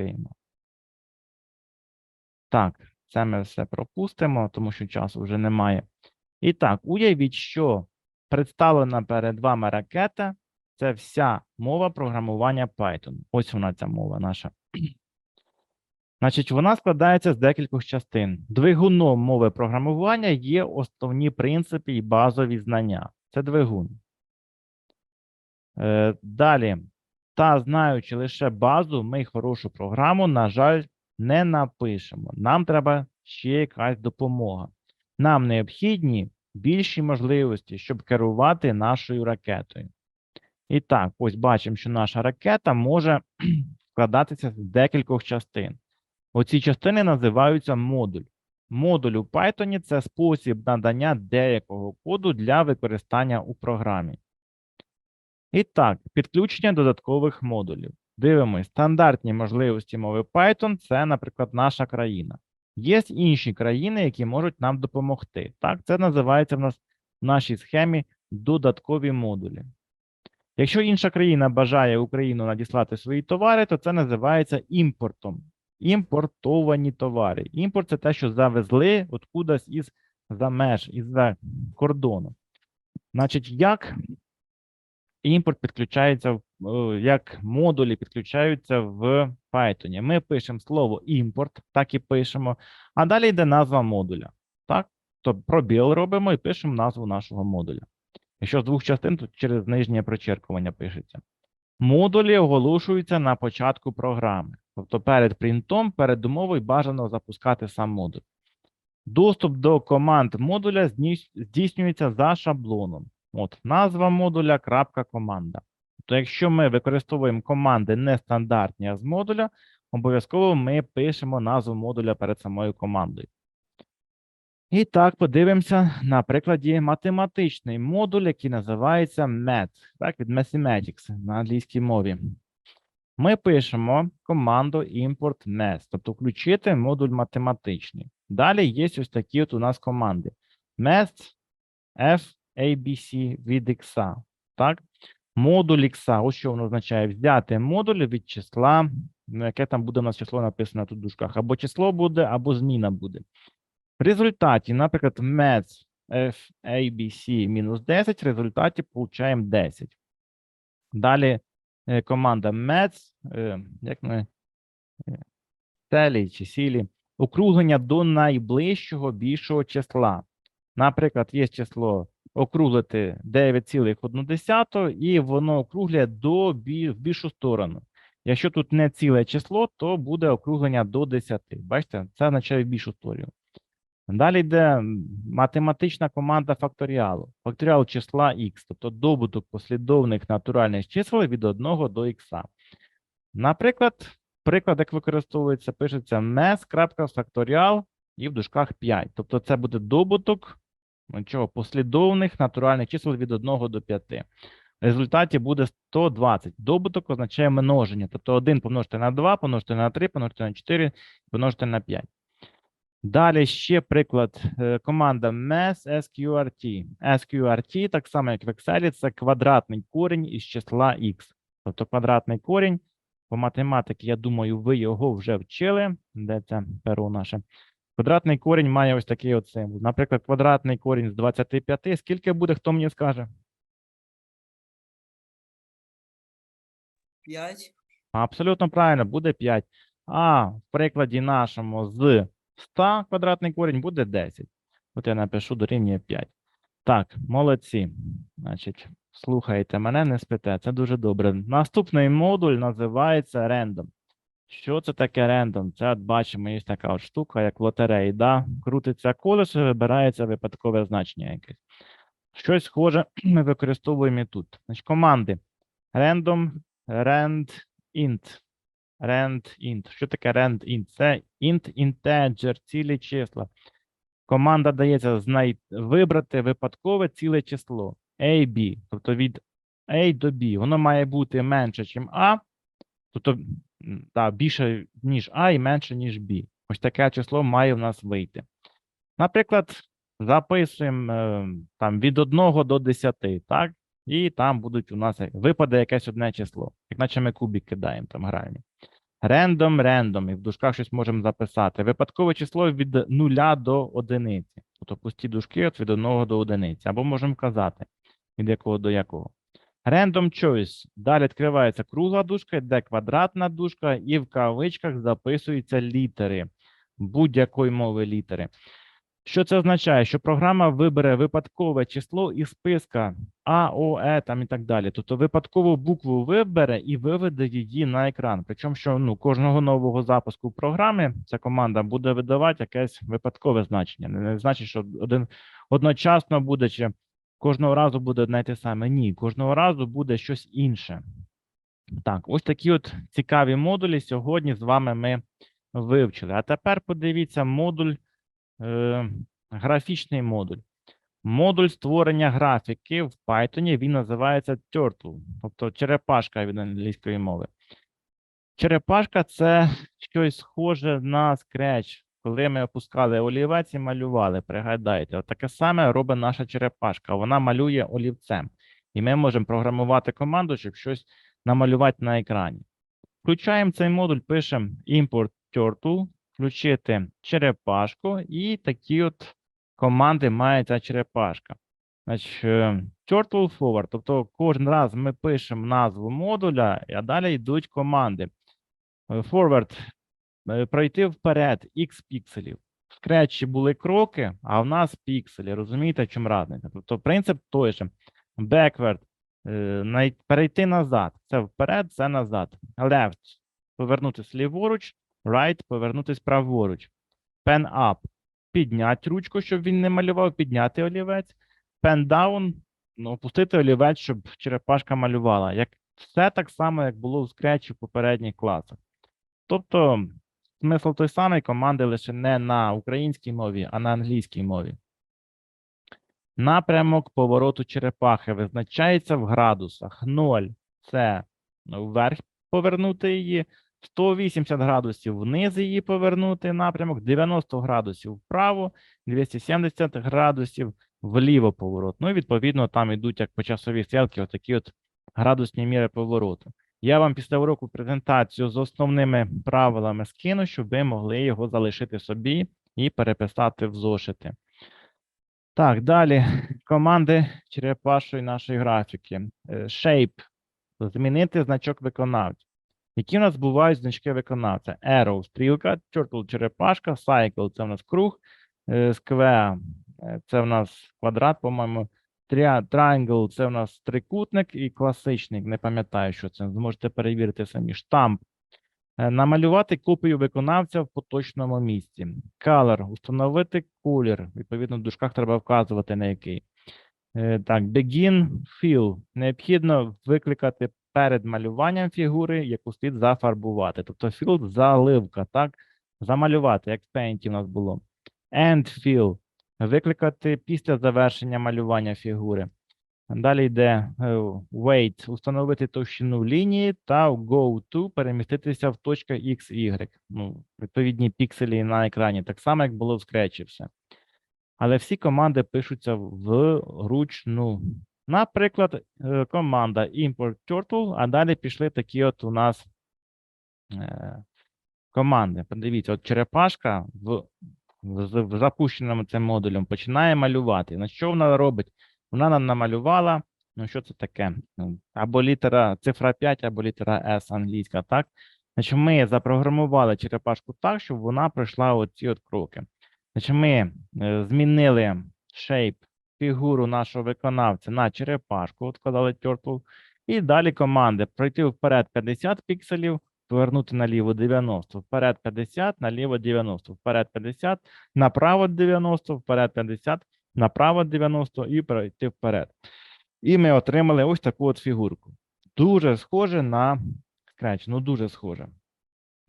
відкриємо. Так, це ми все пропустимо, тому що часу вже немає. І так, уявіть, що представлена перед вами ракета це вся мова програмування Python. Ось вона ця мова наша. Значить, вона складається з декількох частин. Двигуном мови програмування є основні принципи і базові знання. Це двигун. Е, далі. Та знаючи лише базу, ми хорошу програму, на жаль, не напишемо. Нам треба ще якась допомога. Нам необхідні більші можливості, щоб керувати нашою ракетою. І так, ось бачимо, що наша ракета може складатися з декількох частин. Оці частини називаються модуль. Модуль у Python – це спосіб надання деякого коду для використання у програмі. І так, підключення додаткових модулів. Дивимось, стандартні можливості мови Python – це, наприклад, наша країна. Є інші країни, які можуть нам допомогти. Так, це називається в нас в нашій схемі додаткові модулі. Якщо інша країна бажає Україну надіслати свої товари, то це називається імпортом. Імпортовані товари. Імпорт це те, що завезли откудись із за меж, із за кордону. Значить, як імпорт підключається, е, як модулі підключаються в Python. Ми пишемо слово імпорт, так і пишемо, а далі йде назва модуля. Так? То пробіл робимо і пишемо назву нашого модуля. Якщо з двох частин, то через нижнє прочеркування пишеться. Модулі оголошуються на початку програми. Тобто перед принтом, перед умовою бажано запускати сам модуль. Доступ до команд модуля здійснюється за шаблоном. От назва модуля, крапка команда. Тобто, якщо ми використовуємо команди нестандартні з модуля, обов'язково ми пишемо назву модуля перед самою командою. І так, подивимося на прикладі математичний модуль, який називається Math, так, від Mathematics на англійській мові. Ми пишемо команду import math, тобто включити модуль математичний. Далі є ось такі от у нас команди. Math F, ABC від X. Так? Модуль X, ось що воно означає? Взяти модуль від числа, ну, яке там буде у нас число написано тут в дужках. Або число буде, або зміна буде. В результаті, наприклад, math F, ABC мінус 10, в результаті получаємо 10. Далі е, команда math, е, як ми, е, чи сілі, округлення до найближчого більшого числа. Наприклад, є число округлити 9,1 і воно округлює до в більшу сторону. Якщо тут не ціле число, то буде округлення до 10. Бачите, це означає в більшу сторону. Далі йде математична команда факторіалу. Факторіал числа х, тобто добуток послідовних натуральних чисел від 1 до х. Наприклад, приклад, як використовується, пишеться mes.factorial і в дужках 5. Тобто це буде добуток чого, послідовних натуральних чисел від 1 до 5. В результаті буде 120. Добуток означає множення. Тобто 1 помножити на 2, помножити на 3, помножити на 4, помножити на 5. Далі ще приклад. е, Команда MES SQRT. SQRT, так само як в Excel, це квадратний корінь із числа x. Тобто квадратний корінь. По математиці, я думаю, ви його вже вчили. Де це перо наше? Квадратний корінь має ось такий от символ. Наприклад, квадратний корінь з 25. Скільки буде, хто мені скаже? 5. Абсолютно правильно, буде 5. А в прикладі нашому з 100 квадратний корінь буде 10. От я напишу дорівнює 5. Так, молодці. Значить, слухайте мене, не спите. Це дуже добре. Наступний модуль називається random. Що це таке random? Це от бачимо, є така от штука, як в лотереї. Да? Крутиться колесо, вибирається випадкове значення якесь. Щось схоже ми використовуємо і тут. Значить, команди random, rand, int. Rand int. Що таке rand int? Це int integer, цілі числа. Команда дається знай... вибрати випадкове ціле число a, b, тобто від a до b. Воно має бути менше, ніж a, тобто да, більше, ніж a і менше, ніж b. Ось таке число має в нас вийти. Наприклад, записуємо е, там від 1 до 10, так? І там будуть у нас випаде якесь одне число, як наче ми кубик кидаємо там граємо. Random, random, і в дужках щось можемо записати. Випадкове число від 0 до одиниці. Тобто пусті дужки от від 1 до одиниці. Або можемо казати, від якого до якого. Random choice. Далі відкривається кругла дужка, йде квадратна дужка, і в кавичках записуються літери будь-якої мови літери. Що це означає? Що програма вибере випадкове число із списка А, О, Е там і так далі. Тобто випадкову букву вибере і виведе її на екран. Причому, що ну, кожного нового запуску програми ця команда буде видавати якесь випадкове значення. Не, значить, що один одночасно буде чи кожного разу буде одне те саме. Ні, кожного разу буде щось інше. Так, ось такі от цікаві модулі сьогодні з вами ми вивчили. А тепер подивіться модуль, е, графічний модуль. Модуль створення графіки в Python він називається Turtle, тобто черепашка від англійської мови. Черепашка це щось схоже на Scratch, коли ми опускали олівець і малювали. Пригадайте, от таке саме робить наша черепашка. Вона малює олівцем. І ми можемо програмувати команду, щоб щось намалювати на екрані. Включаємо цей модуль, пишемо import turtle, включити черепашку, і такі от команди має ця черепашка. Значить, е, turtle forward, тобто кожен раз ми пишемо назву модуля, а далі йдуть команди. Е, Forward е, пройти вперед x пікселів. В Scratch були кроки, а в нас пікселі. Розумієте, в чому разниця? Тобто принцип той же. Backward е, перейти назад. Це вперед, це назад. Left повернутися ліворуч, right повернутися праворуч. Pen up підняти ручку, щоб він не малював, підняти олівець. Pen down ну, опустити олівець, щоб черепашка малювала. Як все так само, як було в Scratch в попередніх класах. Тобто, смисл той самий, команди лише не на українській мові, а на англійській мові. Напрямок повороту черепахи визначається в градусах. 0 це вверх повернути її, 180 градусів вниз її повернути напрямок, 90 градусів вправо, 270 градусів вліво поворот. Ну і відповідно там йдуть як по часовій стрілці отакі от градусні міри повороту. Я вам після уроку презентацію з основними правилами скину, щоб ви могли його залишити собі і переписати в зошити. Так, далі команди черепашої нашої графіки. Е, Shape. Змінити значок виконавця. Які у нас бувають значки виконавця? Arrow – стрілка, turtle – черепашка, cycle – це у нас круг, е, square е, – це у нас квадрат, по-моєму, Triangle – це у нас трикутник і класичник, не пам'ятаю, що це, зможете перевірити самі. Штамп. Е, Намалювати копію виконавця в поточному місці. Color – установити колір. Відповідно, в дужках треба вказувати на який. Е, Так, begin fill. Необхідно викликати перед малюванням фігури, яку слід зафарбувати. Тобто fill – заливка, так? Замалювати, як в Paint у нас було. End fill – викликати після завершення малювання фігури. Далі йде е, weight – установити товщину лінії та go to – переміститися в точка X, Y. Ну, відповідні пікселі на екрані, так само, як було в Scratch все. Але всі команди пишуться вручну. Наприклад, е, команда import turtle, а далі пішли такі от у нас е, команди. Подивіться, от черепашка в, з- в запущеному цим модулем починає малювати. На що вона робить? Вона нам намалювала. Ну, що це таке? Ну, Або літера цифра 5, або літера S англійська, так? Значить, ми запрограмували черепашку так, щоб вона пройшла оці от кроки. Значить, ми е, змінили shape, фігуру нашого виконавця на черепашку, от сказали turtle, і далі команди пройти вперед 50 пікселів, повернути наліво 90, вперед 50, наліво 90, вперед 50, направо 90, вперед 50, направо 90 і пройти вперед. І ми отримали ось таку от фігурку. Дуже схоже на Scratch, ну дуже схоже.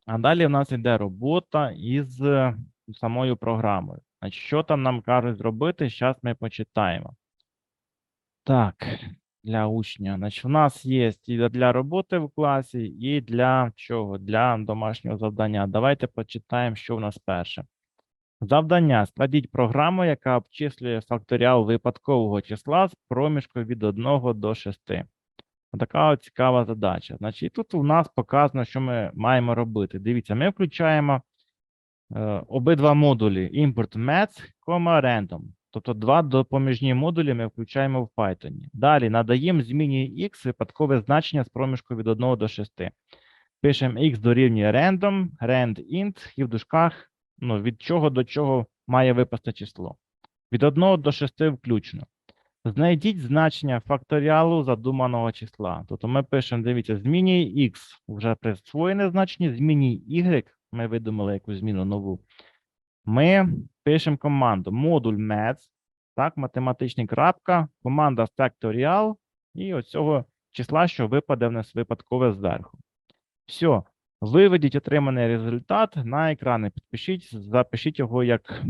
А далі в нас йде робота із е, самою програмою. Що там нам кажуть зробити, зараз ми почитаємо. Так, для учня. Значить, у нас є і для роботи в класі, і для чого? Для домашнього завдання. Давайте почитаємо, що в нас перше. Завдання. Складіть програму, яка обчислює факторіал випадкового числа з проміжку від 1 до 6. Така цікава задача. Значить, тут у нас показано, що ми маємо робити. Дивіться, ми включаємо е, обидва модулі import math, random. Тобто два допоміжні модулі ми включаємо в Python. Далі надаємо зміні x випадкове значення з проміжку від 1 до 6. Пишемо x дорівнює random, rand int і в дужках ну, від чого до чого має випасти число. Від 1 до 6 включно. Знайдіть значення факторіалу задуманого числа. Тобто ми пишемо, дивіться, змінює x вже присвоєне значення, змінює y, ми видумали якусь зміну нову. Ми пишемо команду модуль maths, так, математичний крапка, команда factorial і оцього числа, що випаде в нас випадкове зверху. Все. Виведіть отриманий результат на екрани. Підпишіть, запишіть його як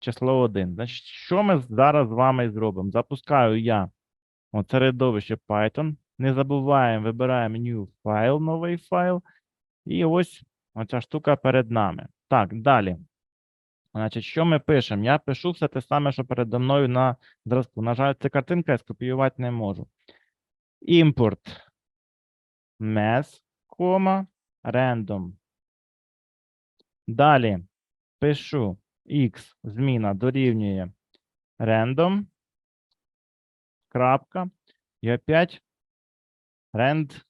число 1. Значить, що ми зараз з вами зробимо? Запускаю я середовище Python. Не забуваємо, вибираємо New File, новий файл. І ось оця штука перед нами. Так, далі. Значить, що ми пишемо? Я пишу все те саме, що передо мною на зразку. На жаль, ця картинка я скопіювати не можу. Import кома, random. Далі пишу x зміна дорівнює random, крапка, і опять rand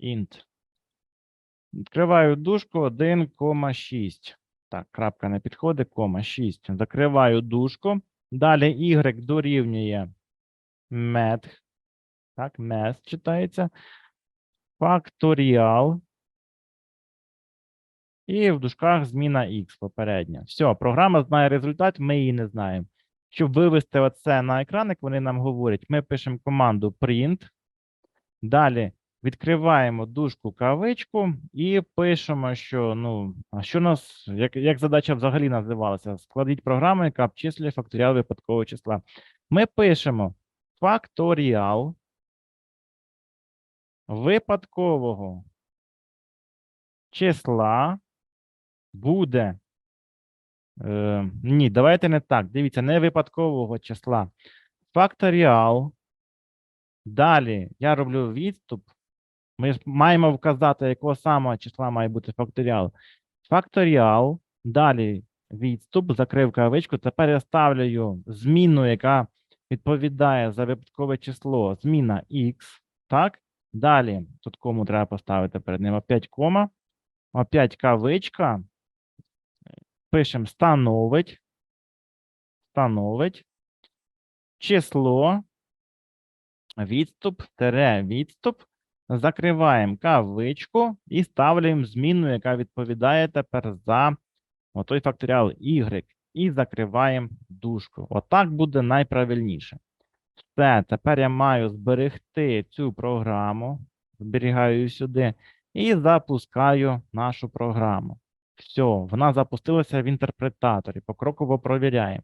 int. Відкриваю дужку 1,6. Так, крапка не підходить, кома 6. Закриваю дужку. Далі y дорівнює math. Так, math читається. Факторіал. І в дужках зміна x попередня. Все, програма знає результат, ми її не знаємо. Щоб вивести оце на екран, як вони нам говорять, ми пишемо команду print. Далі відкриваємо дужку кавичку і пишемо, що ну, що нас, як, як задача взагалі називалася? Складіть програму, яка обчислює факторіал випадкового числа. Ми пишемо факторіал випадкового числа буде. Е, ні, давайте не так. Дивіться, не випадкового числа. Факторіал. Далі я роблю відступ. Ми ж маємо вказати, якого самого числа має бути факторіал. Факторіал. Далі відступ, закрив кавичку. Тепер я ставлю зміну, яка відповідає за випадкове число. Зміна x. Так? Далі, тут кому треба поставити перед ним опять кома. Опять кавичка. Пишемо становить. Становить. Число. Відступ, тере відступ. Закриваємо кавичку і ставляємо зміну, яка відповідає тепер за той факторіал y. І закриваємо дужку. Отак буде найправильніше. Все, тепер я маю зберегти цю програму. Зберігаю сюди і запускаю нашу програму. Все, вона запустилася в інтерпретаторі. Покроково провіряємо.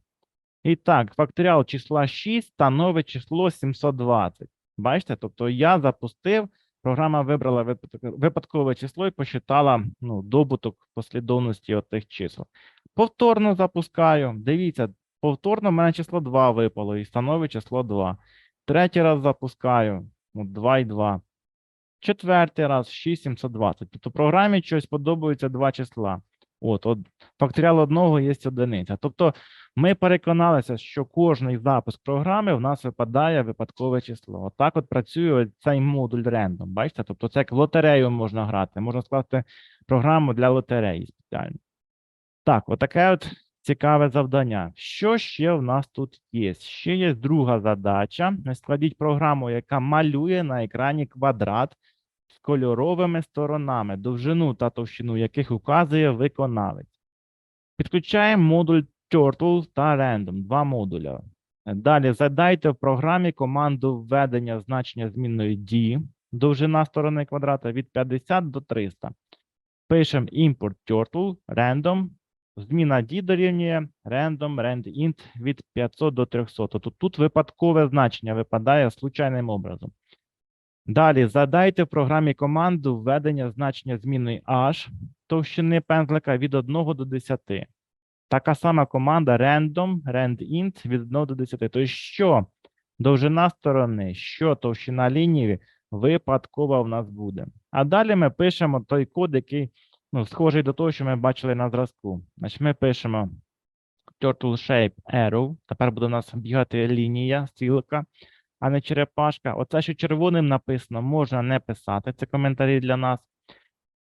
І так, факторіал числа 6 становить число 720. Бачите? Тобто я запустив, програма вибрала випадкове число і посчитала ну, добуток послідовності тих чисел. Повторно запускаю. Дивіться, повторно в мене число 2 випало і становить число 2. Третій раз запускаю. 2 і 2. Четвертий раз 6720. Тобто програмі щось подобаються два числа. От, от факторіал одного є одиниця. Тобто ми переконалися, що кожний запуск програми в нас випадає випадкове число. Отак от працює цей модуль random. Бачите? Тобто це як лотерею можна грати. Можна скласти програму для лотереї спеціально. Так, отаке от цікаве завдання. Що ще в нас тут є? Ще є друга задача. Складіть програму, яка малює на екрані квадрат з кольоровими сторонами, довжину та товщину яких указує виконавець. Підключаємо модуль Turtle та Random, два модуля. Далі задайте в програмі команду введення значення змінної D, довжина сторони квадрата від 50 до 300. Пишемо import turtle random. Зміна D дорівнює random rand від 500 до 300. Тобто тут випадкове значення випадає случайним образом. Далі задайте в програмі команду введення значення змінної h товщини пензлика від 1 до 10. Така сама команда random randint від 1 до 10. Тобто, що довжина сторони, що товщина лінії випадкова в нас буде. А далі ми пишемо той код, який ну, схожий до того, що ми бачили на зразку. Значить, ми пишемо turtle shape arrow. Тепер буде у нас бігати лінія, стрілка, а не черепашка. Оце, що червоним написано, можна не писати. Це коментарі для нас.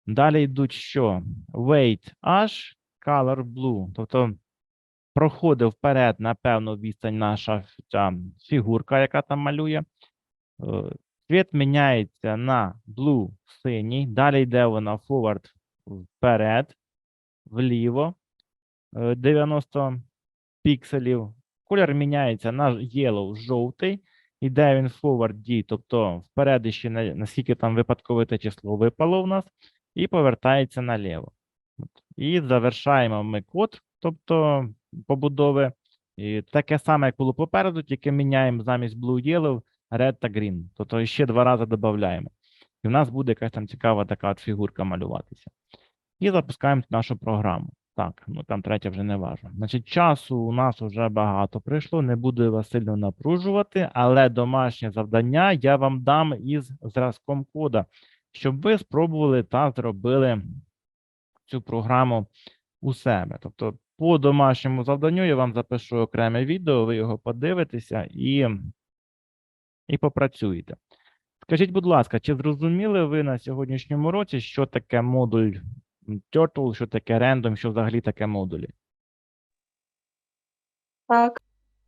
Далі йдуть що? Weight H, color blue. Тобто проходить вперед на певну відстань наша ця фігурка, яка там малює. Е, Цвіт міняється на blue синій. Далі йде вона forward вперед, вліво. е, 90 пікселів. Колір міняється на yellow жовтий. Іде він forward D, тобто вперед ще наскільки там випадкове число випало в нас, і повертається наліво. І завершаємо ми код, тобто побудови. І таке саме, як було попереду, тільки міняємо замість blue yellow red та green. Тобто ще два рази додаємо. І в нас буде якась там цікава така фігурка малюватися. І запускаємо нашу програму. Так, ну там третя вже не важно. Значить, часу у нас вже багато прийшло, не буду вас сильно напружувати, але домашнє завдання я вам дам із зразком кода, щоб ви спробували та зробили цю програму у себе. Тобто, по домашньому завданню я вам запишу окреме відео, ви його подивитеся і, і попрацюєте. Скажіть, будь ласка, чи зрозуміли ви на сьогоднішньому році, що таке модуль Turtle, що таке random, що взагалі таке модулі? Так,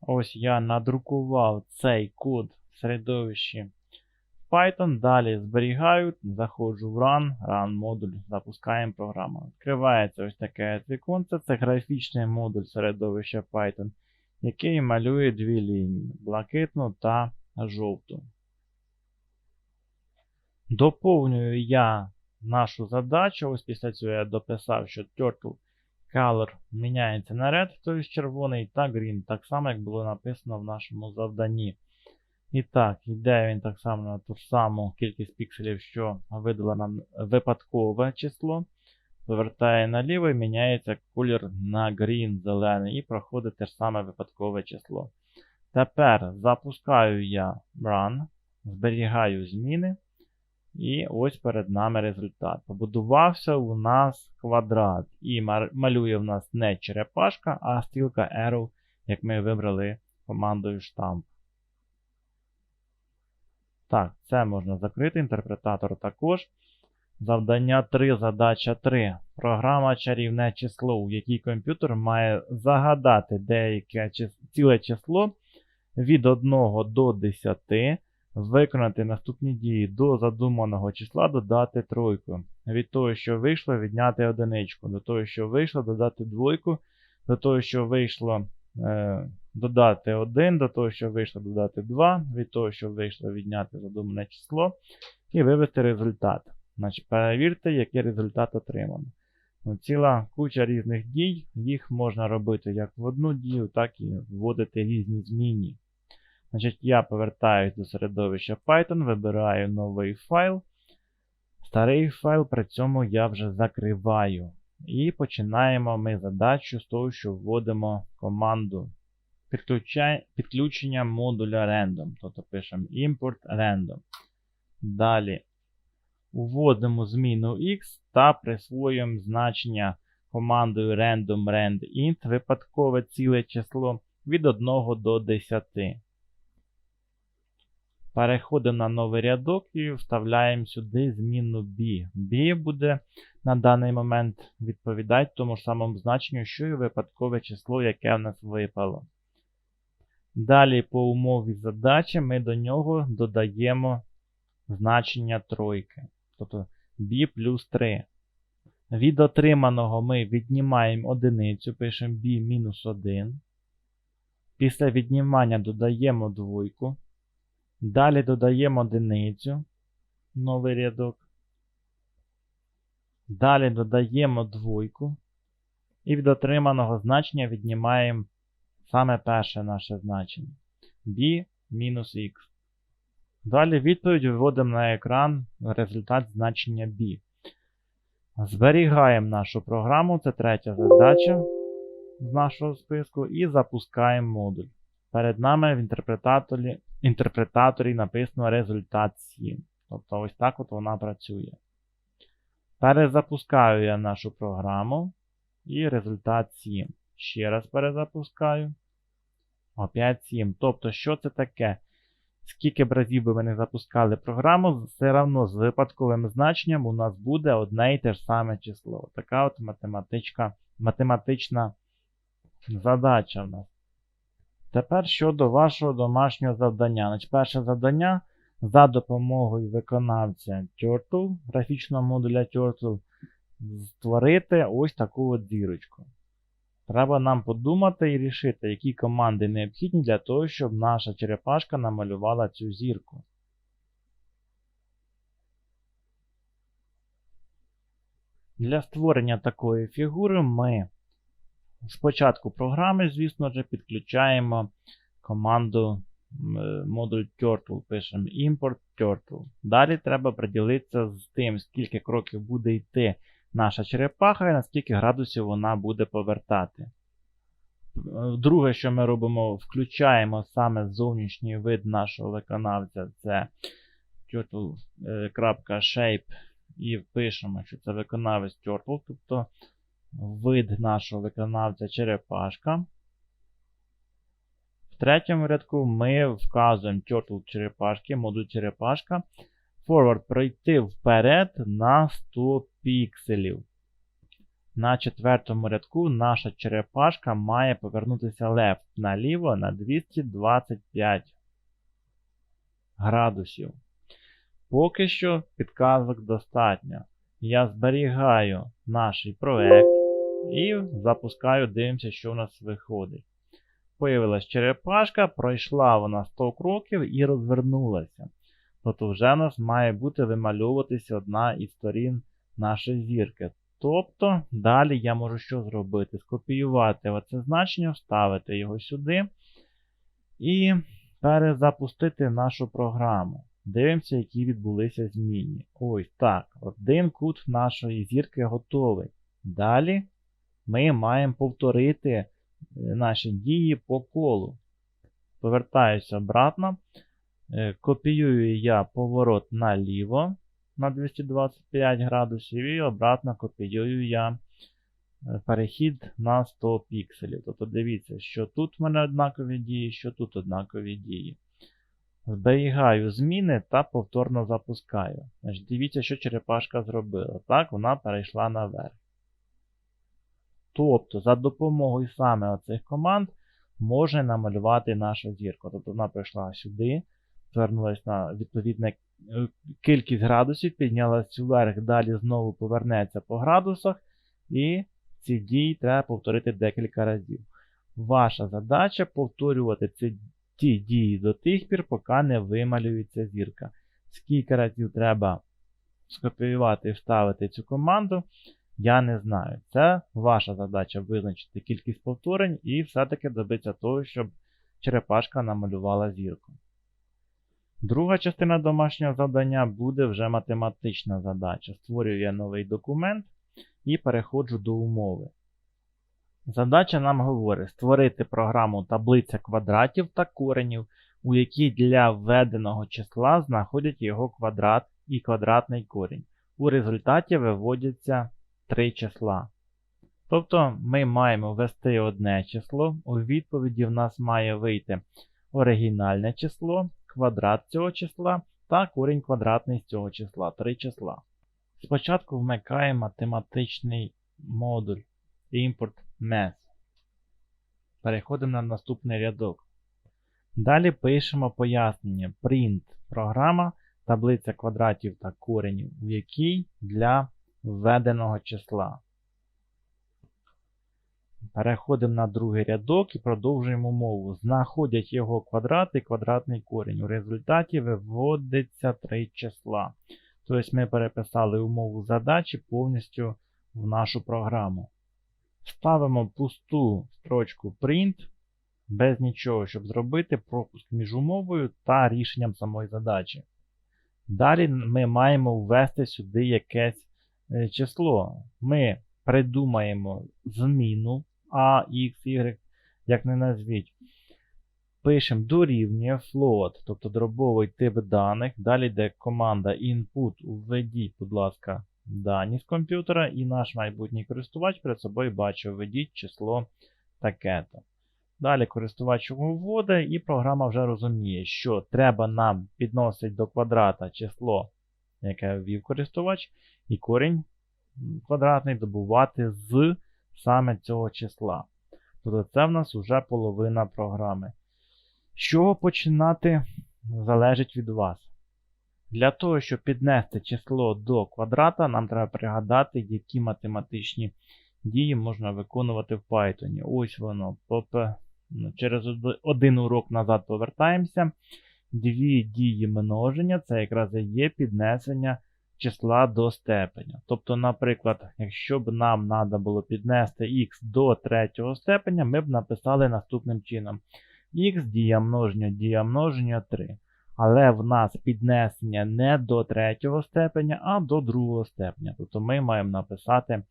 Ось я надрукував цей код в середовищі Python. Далі зберігаю, заходжу в Run, Run модуль, запускаємо програму. Відкривається ось таке віконце. Це графічний модуль середовища Python, який малює дві лінії: блакитну та жовту. Доповнюю я нашу задачу. Ось після цього я дописав, що turtle color міняється на red, тобто червоний, та green, так само, як було написано в нашому завданні. І так, йде він так само на ту саму кількість пікселів, що видало нам випадкове число. Повертає наліво і міняється колір на green, зелений, і проходить те ж саме випадкове число. Тепер запускаю я run, зберігаю зміни. І ось перед нами результат. Побудувався у нас квадрат. І малює в нас не черепашка, а стрілка arrow, як ми вибрали командою штамп. Так, це можна закрити. Інтерпретатор також. Завдання 3, задача 3. Програма чарівне число, у якій комп'ютер має загадати деяке ціле число від 1 до 10 виконати наступні дії до задуманого числа додати тройку. Від того, що вийшло, відняти одиничку. До того, що вийшло, додати двойку. До того, що вийшло, е, додати 1, до того, що вийшло, додати 2, від того, що вийшло, відняти задумане число і вивести результат. Значить, перевірте, який результат отримано. Ну, Ціла куча різних дій, їх можна робити як в одну дію, так і вводити різні змінні. Значить, я повертаюсь до середовища Python, вибираю новий файл. Старий файл при цьому я вже закриваю. І починаємо ми задачу з того, що вводимо команду підключення модуля random. Тобто пишемо import random. Далі вводимо зміну x та присвоюємо значення командою random rand int випадкове ціле число від 1 до 10. Переходимо на новий рядок і вставляємо сюди зміну b. b буде на даний момент відповідати тому ж самому значенню, що і випадкове число, яке в нас випало. Далі по умові задачі ми до нього додаємо значення тройки. Тобто b плюс 3. Від отриманого ми віднімаємо одиницю, пишемо b мінус 1. Після віднімання додаємо двойку. Далі додаємо одиницю, новий рядок. Далі додаємо двойку. І від отриманого значення віднімаємо саме перше наше значення b мінус x. Далі відповідь виводимо на екран результат значення b. Зберігаємо нашу програму, це третя задача з нашого списку, і запускаємо модуль. Перед нами в інтерпретаторі, інтерпретаторі написано результат 7. Тобто ось так от вона працює. Перезапускаю я нашу програму. І результат 7. Ще раз перезапускаю. Опять 7. Тобто, що це таке? Скільки б разів би ви не запускали програму, все одно з випадковим значенням у нас буде одне і те ж саме число. Така от математичка, математична задача в нас. Тепер щодо вашого домашнього завдання. Значить, Перше завдання за допомогою виконавця Turtle, графічного модуля Turtle, створити ось таку от зірочку. Треба нам подумати і рішити, які команди необхідні для того, щоб наша черепашка намалювала цю зірку. Для створення такої фігури ми спочатку програми, звісно ж, підключаємо команду модуль Turtle, пишемо import Turtle. Далі треба приділитися з тим, скільки кроків буде йти наша черепаха і на скільки градусів вона буде повертати. Друге, що ми робимо, включаємо саме зовнішній вид нашого виконавця, це turtle.shape і пишемо, що це виконавець Turtle, тобто вид нашого виконавця черепашка. В третьому рядку ми вказуємо Turtle черепашки, модуль черепашка. Forward пройти вперед на 100 пікселів. На четвертому рядку наша черепашка має повернутися left наліво на 225 градусів. Поки що підказок достатньо. Я зберігаю наш проект і запускаю, дивимося, що у нас виходить. Появилась черепашка, пройшла вона 100 кроків і розвернулася. Тобто вже у нас має бути вимальовуватися одна із сторін нашої зірки. Тобто, далі я можу що зробити? Скопіювати оце значення, вставити його сюди і перезапустити нашу програму. Дивимося, які відбулися зміни. Ось так. Один кут нашої зірки готовий. Далі ми маємо повторити е, наші дії по колу. Повертаюся обратно. Е, копіюю я поворот наліво на 225 градусів і обратно копіюю я е, перехід на 100 пікселів. Тобто дивіться, що тут в мене однакові дії, що тут однакові дії. Зберігаю зміни та повторно запускаю. Значить, Дивіться, що черепашка зробила. Так, вона перейшла наверх. Тобто, за допомогою саме оцих команд можна намалювати нашу зірку. Тобто вона прийшла сюди, звернулася на відповідну е, кількість градусів, піднялася вверх, далі знову повернеться по градусах, і ці дії треба повторити декілька разів. Ваша задача повторювати ці ті дії до тих пір, поки не вималюється зірка. Скільки разів треба скопіювати і вставити цю команду, я не знаю. Це ваша задача визначити кількість повторень і все-таки добитися того, щоб черепашка намалювала зірку. Друга частина домашнього завдання буде вже математична задача. Створюю я новий документ і переходжу до умови. Задача нам говорить створити програму таблиця квадратів та коренів, у якій для введеного числа знаходять його квадрат і квадратний корінь. У результаті виводяться три числа. Тобто ми маємо ввести одне число, у відповіді в нас має вийти оригінальне число, квадрат цього числа та корінь квадратний з цього числа. Три числа. Спочатку вмикаємо математичний модуль import math. Переходимо на наступний рядок. Далі пишемо пояснення print програма, таблиця квадратів та коренів, у якій для введеного числа. Переходимо на другий рядок і продовжуємо мову. Знаходять його квадрат і квадратний корінь. У результаті виводиться три числа. Тобто ми переписали умову задачі повністю в нашу програму. Ставимо пусту строчку print, без нічого, щоб зробити пропуск між умовою та рішенням самої задачі. Далі ми маємо ввести сюди якесь число. Ми придумаємо зміну A, X, Y, як не назвіть. Пишемо дорівнює float, тобто дробовий тип даних. Далі йде команда input. Введіть, будь ласка, дані з комп'ютера, і наш майбутній користувач перед собою бачить, введіть число таке-то. Далі користувач вводить, і програма вже розуміє, що треба нам підносити до квадрата число, яке ввів користувач, і корінь квадратний добувати з саме цього числа. Тобто це в нас вже половина програми. З чого починати залежить від вас. Для того, щоб піднести число до квадрата, нам треба пригадати, які математичні дії можна виконувати в Python. Ось воно. Ну, через один урок назад повертаємося. Дві дії множення це якраз і є піднесення числа до степеня. Тобто, наприклад, якщо б нам треба було піднести х до третього степеня, ми б написали наступним чином: х дія множення, дія множення 3. Але в нас піднесення не до третього степеня, а до другого степеня. Тобто ми маємо написати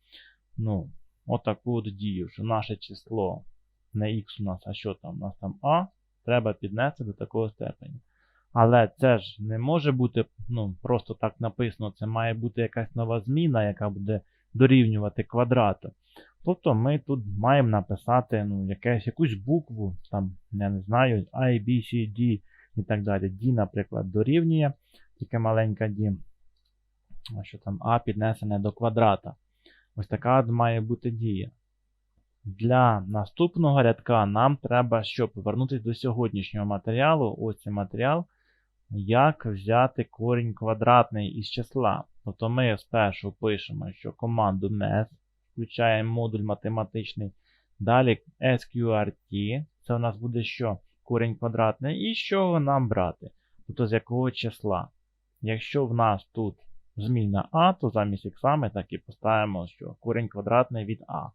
ну, отаку от дію, що наше число не х у нас, а що там? У нас там А, треба піднести до такого степеня. Але це ж не може бути ну, просто так написано. Це має бути якась нова зміна, яка буде дорівнювати квадрату. Тобто ми тут маємо написати ну, якесь, якусь букву, там, я не знаю, I, B, C, D і так далі. D, наприклад, дорівнює, тільки маленька D. Що там А піднесене до квадрата. Ось така має бути дія. Для наступного рядка нам треба, щоб повернутися до сьогоднішнього матеріалу, ось цей матеріал, як взяти корінь квадратний із числа. Тобто ми спершу пишемо, що команду MES, включаємо модуль математичний. Далі SQRT, це у нас буде що? Корінь квадратний, і з чого нам брати? Тобто з якого числа. Якщо в нас тут зміна А, то замість Х ми так і поставимо, що корінь квадратний від А.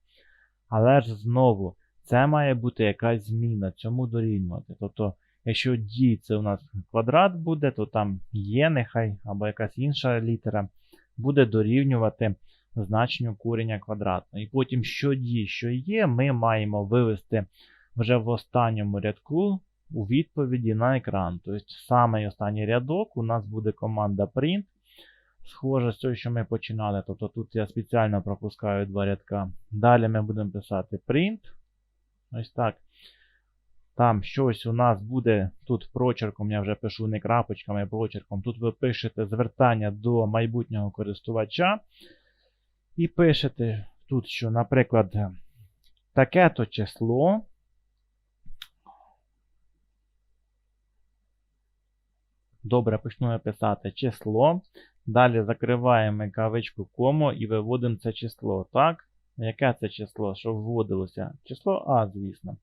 Але ж знову, це має бути якась зміна, цьому дорівнювати. Тобто, якщо d це у нас квадрат буде, то там є нехай або якась інша літера, буде дорівнювати значенню кореня квадратного. І потім, що d, що є, ми маємо вивести вже в останньому рядку у відповіді на екран. Тобто, саме останній рядок у нас буде команда print схоже з цього, що ми починали. Тобто тут я спеціально пропускаю два рядка. Далі ми будемо писати print. Ось так. Там щось у нас буде тут прочерком, я вже пишу не крапочками, а прочерком. Тут ви пишете звертання до майбутнього користувача. І пишете тут, що, наприклад, таке-то число. Добре, почну я писати число. Далі закриваємо кавичку кому і виводимо це число. Так? Яке це число? Що вводилося? Число А, звісно.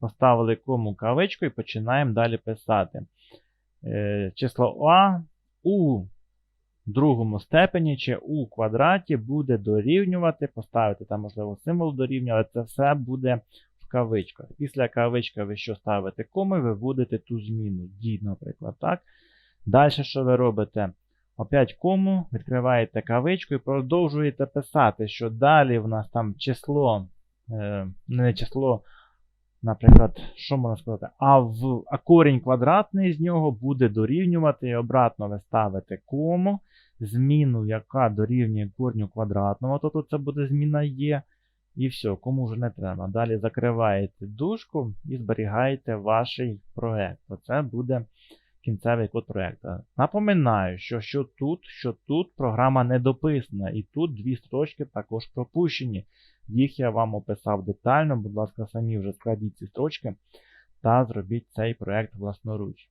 Поставили кому кавичку і починаємо далі писати. Е, Число А у другому степені чи у квадраті буде дорівнювати. Поставити там, можливо, символ дорівнює, але це все буде в кавичках. Після кавичка ви що ставите кому, ви вводите ту зміну. Дід, наприклад. так? Далі, що ви робите? Опять кому, відкриваєте кавичку і продовжуєте писати, що далі в нас там число, е, не число, наприклад, що можна сказати, а в а корінь квадратний з нього буде дорівнювати і обратно ви ставите кому, зміну, яка дорівнює корню квадратного, то тут це буде зміна є. І все, кому вже не треба. Далі закриваєте дужку і зберігаєте ваш проект. Оце буде кінцевий код проєкту. Напоминаю, що що тут, що тут програма не дописана, і тут дві строчки також пропущені. Їх я вам описав детально, будь ласка, самі вже складіть ці строчки та зробіть цей проєкт власноруч.